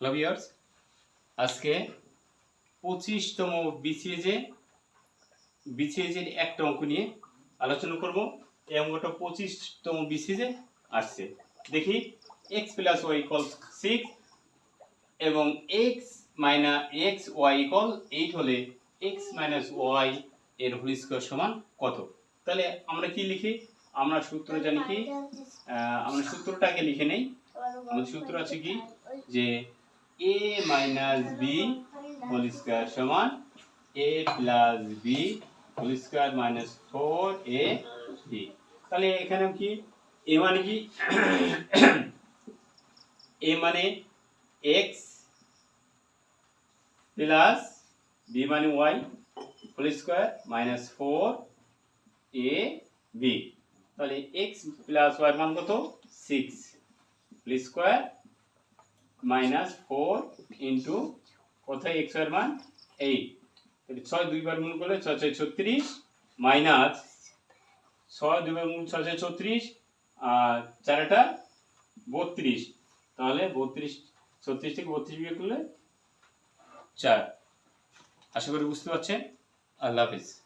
Hello viewers আজকে পঁচিশতম বিসিএজে বিসিএজের একটা অঙ্ক নিয়ে আলোচনা করব। এই অঙ্কটা পঁচিশতম বিসিএজে আসছে। দেখি X plus Y equal six এবং X minus X Y equal eight হলে এক্স মাইনাস ওয়াই এর হোল স্কোয়ার সমান কত? তাহলে আমরা কি লিখি? আমরা সূত্র জানি কি? আমরা সূত্রটাকে লিখে নেই। আমাদের সূত্র আছে কি? যে A minus B whole square সমান A plus B whole square minus four A B তাহলে এখানে কি? এ মানে কি? এ মানে এক্স প্লাস বি মানে Y whole square minus four A B তাহলে এক্স প্লাস ওয়াই মান কত? Six whole square minus four into কোথায় এক্সের মান? এইট তাহলে ছয় দুইবার গুণ করলে ছয় ছয় ছত্রিশ মাইনাস ছয় দুইবার গুণ ছয় ছয় ছত্রিশ আর চারটা বত্রিশ। তাহলে বত্রিশ, ছত্রিশ থেকে বত্রিশ বিয়োগ করলে চার। আশা করি বুঝতে পারছেন? আল্লাহ হাফিজ।